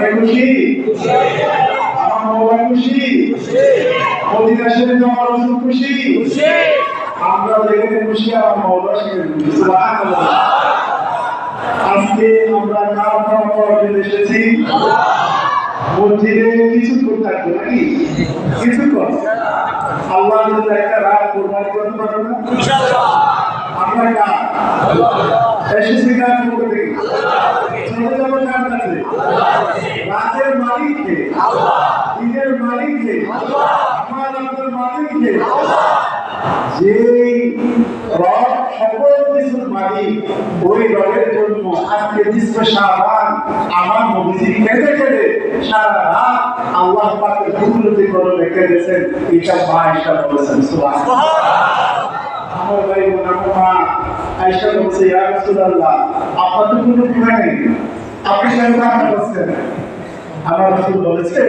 সবাই খুশি? আমার মোবাইল খুশি? মদিনা শরীফ আমার রসুল খুশি? আমরা যেখানে খুশি আমার মৌলা সেখানে। আজকে আমরা কার পড়াতে এসেছি? মসজিদে কিছু করতে থাকবে নাকি? কিছু কর আল্লাহ যদি একটা রাত কোরবানি করতে পারবে না? আমরা কার? এসেছি কার পক্ষ থেকে? চলে যাব কার কাছে? রাতের মালিককে। দিনের মালিককে। আমার আপনার মালিককে। যে রব সকল কিছুর মালিক, ওই রবের জন্য আজকে বিশ্ব আমার কেঁদে কেঁদে সারা রাত আল্লাহ পাকের কুদরতি করলে কেঁদেছেন, এটা মা ঈশা বলেছেন আমার ভাই মা বলছে তো কোনো আপনি কেন করছেন। আমার রাসূল বলেছে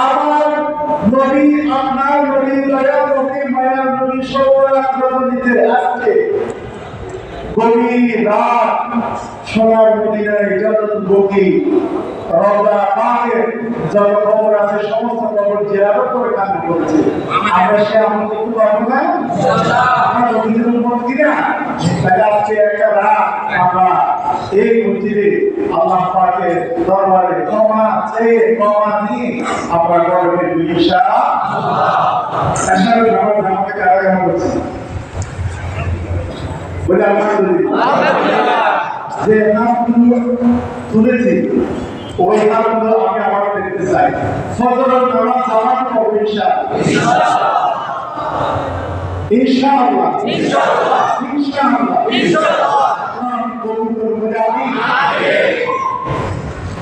আমার নবী আপনার নবী দয়া নবী মায়া নবী আজকে গভীর রাত সোনার মদিনায় বকি রওজা পাকে যত খবর আছে সমস্ত জিয়ারত করে কান্না করছে। আমরা সে পারব না আমরা নদীর উপর কিনা তাই আজকে একটা রাত আমরা এই মসজিদে আল্লাহ পাকের দরবারে ক্ষমা চেয়ে ক্ষমা নিয়ে আমরা গর্বের বিশা আশা করি আমার আমাকে কারা কেমন বলে আলহামদুলিল্লাহ। যে নামগুলো তুলেছি ওই নামগুলো আমি আবার দেখতে চাই। ফজরের নামাজ জামাত করব ইনশাআল্লাহ। ইনশাআল্লাহ। ইনশাআল্লাহ। ইনশাআল্লাহ। আমি কবুল করব যে আমি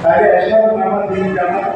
তাহলে এসব নামাজ যিনি জামাত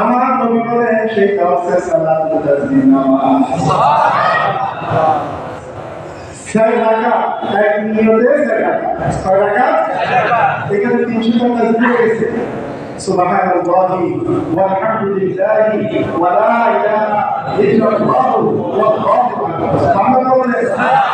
আমার নবী বলে সেটা হচ্ছে সালাতুল তাসবিহ নামাজ ছয় টাকা এক নিয়তে ছয় টাকা ছয় টাকা এখানে তিনশো টাকা দিয়ে গেছে سبحان الله والحمد لله ولا اله الا الله والله اكبر سبحان الله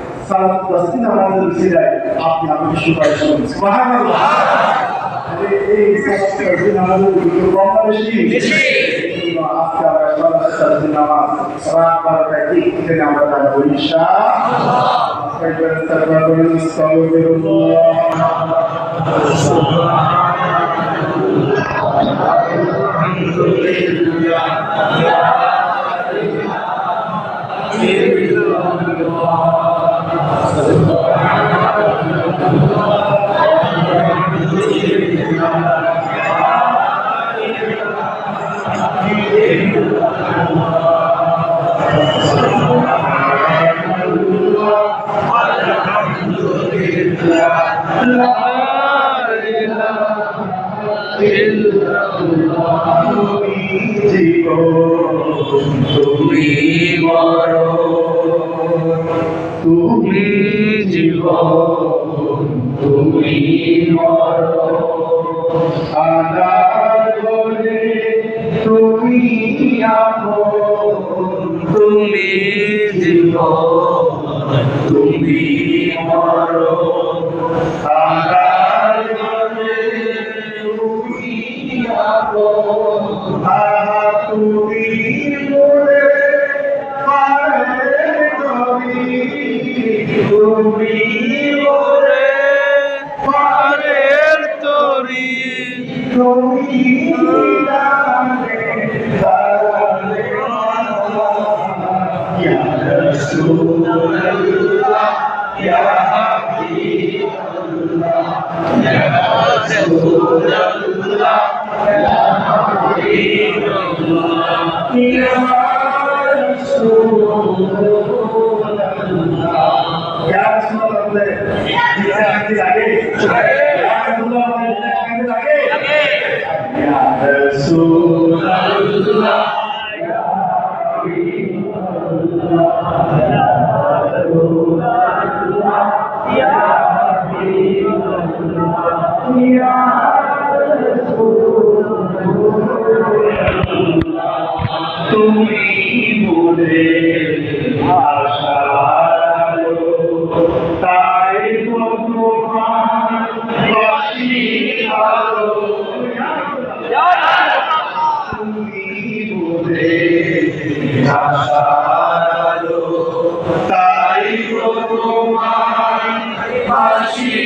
সালাত তাসবিহ নামাজের উসিলায় আপনি আমাকে সুপারিশ করুন সুবহানাল্লাহ এই- সালাতের দিন আমাদের একটু কম বেশি? কিন্তু আজকে আমরা সালাতের দিন নামাজ রাত বারোটায় ঠিক থেকে আমরা থাকব ইনশাআল্লাহ। একবার তাকবীর বলুন, আস্তাগফিরুল্লাহ। তুমি বড় তুমি জীবন তুমি করে তুমি তুমি জীবন তুমি তুমি তুমি তুমি ওরে পারের তরি। তুমি জানে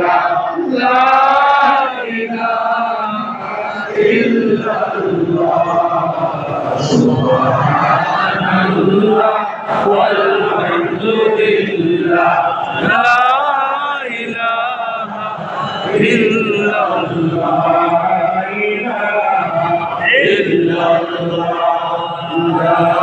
لا إله إلا الله إلا الله لا إله إلا الله لا إله